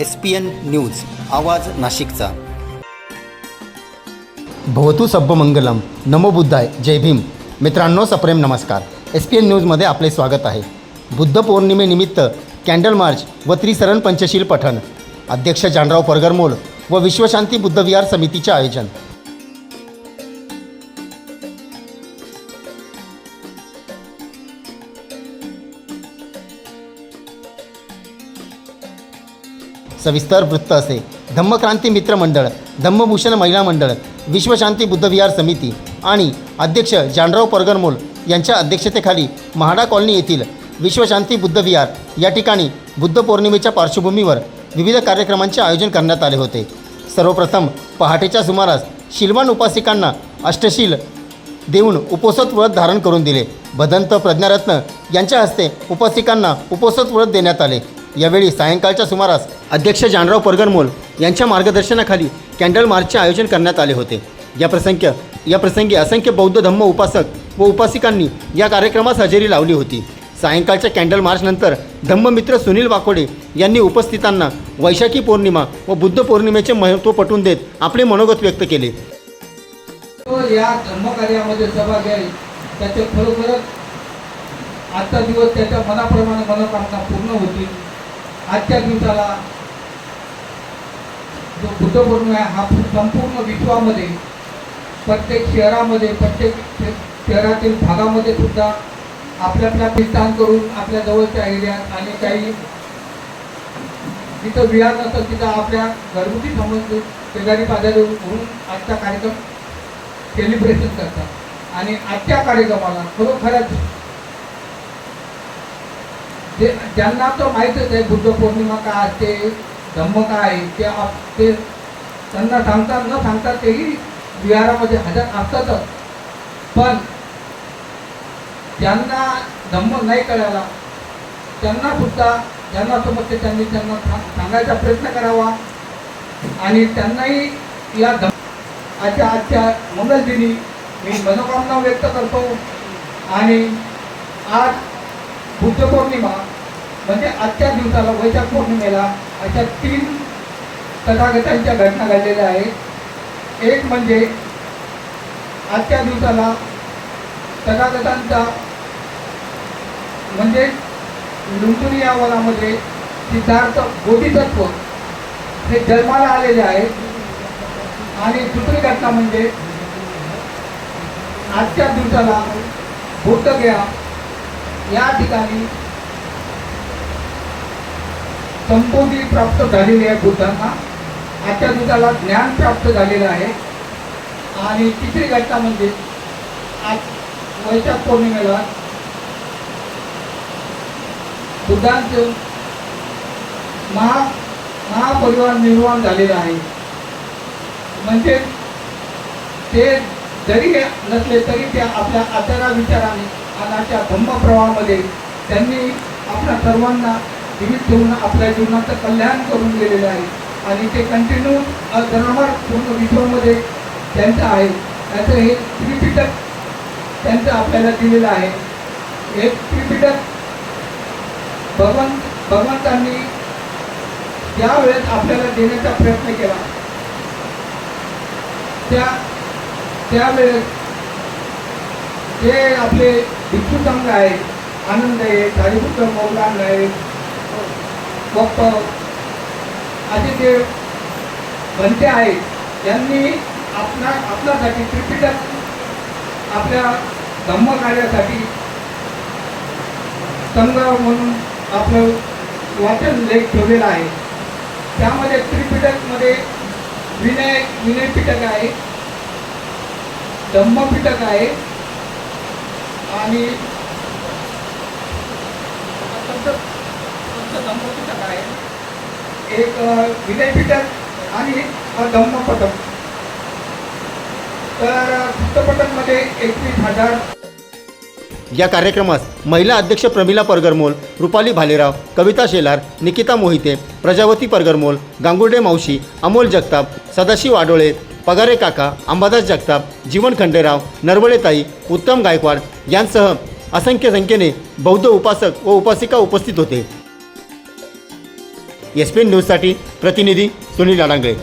S P N news आवाज नाशिकचा. भवतु सब्बमंगलम नमो बुद्धाय जय भीम. मित्रांनो सप्रेम नमस्कार. एस पी एन न्यूजमध्ये आपले स्वागत आहे. बुद्ध पौर्णिमेनिमित्त कॅन्डल मार्च व त्रिसरण पंचशील पठण. अध्यक्ष जानराव परगरमोल व विश्वशांती बुद्ध विहार समितीचे आयोजन. सविस्तर वृत्त असे. धम्मक्रांती मित्र मंडळ धम्मभूषण महिला मंडळ विश्वशांती बुद्धविहार समिती आणि अध्यक्ष जानराव परगरमोल यांच्या अध्यक्षतेखाली महाडा कॉलनी येथील विश्वशांती बुद्ध विहार या ठिकाणी बुद्ध पौर्णिमेच्या पार्श्वभूमीवर विविध कार्यक्रमांचे आयोजन करण्यात आले होते. सर्वप्रथम पहाटेच्या सुमारास शिलवान उपासिकांना अष्टशील देऊन उपोसत व्रत धारण करून दिले. भदंत प्रज्ञारत्न यांच्या हस्ते उपासिकांना उपोसत व्रत देण्यात आले. यावेळी सायंकाळच्या सुमारास अध्यक्ष जानराव परगणमोल यांच्या मार्गदर्शनाखाली कॅन्डल मार्चचे आयोजन करण्यात आले होते. या प्रसंग या प्रसंगी असंख्य बौद्ध धम्म उपासक व उपासिकांनी या कार्यक्रमास हजेरी लावली होती. सायंकाळच्या कॅन्डल मार्चनंतर धम्ममित्र सुनील वाकोडे यांनी उपस्थितांना वैशाखी पौर्णिमा व बुद्ध पौर्णिमेचे महत्त्व पटवून देत आपले मनोगत व्यक्त केले. या धर्मकार्यामध्ये सहभाग घ्याल त्याचे खरोखरच आजचा दिवस त्याच्या मनाप्रमाणे मनोकामना पूर्ण होतील. आजच्या दिवसाला जो बुद्ध पौर्णिमा आहे हा संपूर्ण विश्वामध्ये प्रत्येक शहरामध्ये प्रत्येक शहरातील भागामध्ये सुद्धा आपल्या आपल्या करून आपल्या जवळच्या एरियात आणि काही जिथं विहार नसतं तिथं आपल्या घरगुती समज शेजारी पाजारी होऊन आजचा कार्यक्रम सेलिब्रेशन करतात. आणि आजच्या कार्यक्रमाला खरोखरच ते त्यांना तर माहीतच आहे बुद्ध पौर्णिमा काय असते धम्म काय आहे, ते आप ते त्यांना सांगतात न सांगता तेही विहारामध्ये हजर असतातच. पण ज्यांना धम्म नाही कळाला. त्यांना सुद्धा ज्यांना समजते त्यांनी त्यांना सांगायचा प्रयत्न करावा. आणि त्यांनाही या धम आजच्या आजच्या मंगलदिनी मी मनोकामना व्यक्त करतो. आणि आज बुद्ध पौर्णिमा म्हणजे आजच्या दिवसाला वैशाख पौर्णिमेला अशा तीन तथागतांच्या घटना घडलेल्या आहेत. एक म्हणजे आजच्या दिवसाला तथागतांचा म्हणजे लुंटुरी या वनामध्ये सिद्धार्थ बोधिसत्व हे जन्माला आलेले आहेत. आणि दुसरी घटना म्हणजे आजच्या दिवसाला बुद्धगया या ठिकाणी संपूर्ण प्राप्त झालेली आहे बुद्धांना. आजच्या दिवसाला ज्ञान प्राप्त झालेलं आहे. आणि तिसरी घटना म्हणजे आज वैशाख पौर्णिमेला बुद्धांचं महा महापरिवार निर्माण झालेला आहे. म्हणजे ते जरी नसले तरी ते आपल्या आचारा विचाराने आणि धम्मप्रवाहामध्ये त्यांनी आपल्या सर्वांना जीवित ठेवून आपल्या जीवनाचं कल्याण करून गेलेले आहे. आणि ते कंटिन्यू धर्मभार पूर्ण विश्वामध्ये त्यांचं आहे. त्याचं हे त्रिपिटक त्यांचं आपल्याला दिलेलं आहे. हे त्रिपिटक भगवंत भगवंतांनी त्यावेळेस आपल्याला देण्याचा प्रयत्न केला. त्या त्यावेळेस ते आपले भिक्षू संघ आहे आनंद आहे सारीपुत्र मौलान आहे. गप्प असे जे भंते आहेत यांनी आपला आपल्यासाठी त्रिपिटक आपल्या धम्म कार्यासाठी म्हणून आपलं वाचन लेख ठेवलेला आहे. त्यामध्ये त्रिपिटकमध्ये विनय विनय पिटक आहे धम्मपिटक आहे. आणि संत आहे? एक अ, आणि एक धम्मपटक तर पुस्तपटकमध्ये एकवीस हजार या कार्यक्रमास महिला अध्यक्ष प्रमिला परगरमोल रुपाली भालेराव कविता शेलार निकिता मोहिते प्रजावती परगरमोल गांगुर्डे मावशी अमोल जगताप सदाशिव आडोळे पगारे काका अंबादास जगताप जीवन खंडेराव नरवळेताई उत्तम गायकवाड यांसह असंख्य संख्येने बौद्ध उपासक व उपासिका उपस्थित होते. एस पी एन न्यूजसाठी प्रतिनिधी सुनील लाडांगळे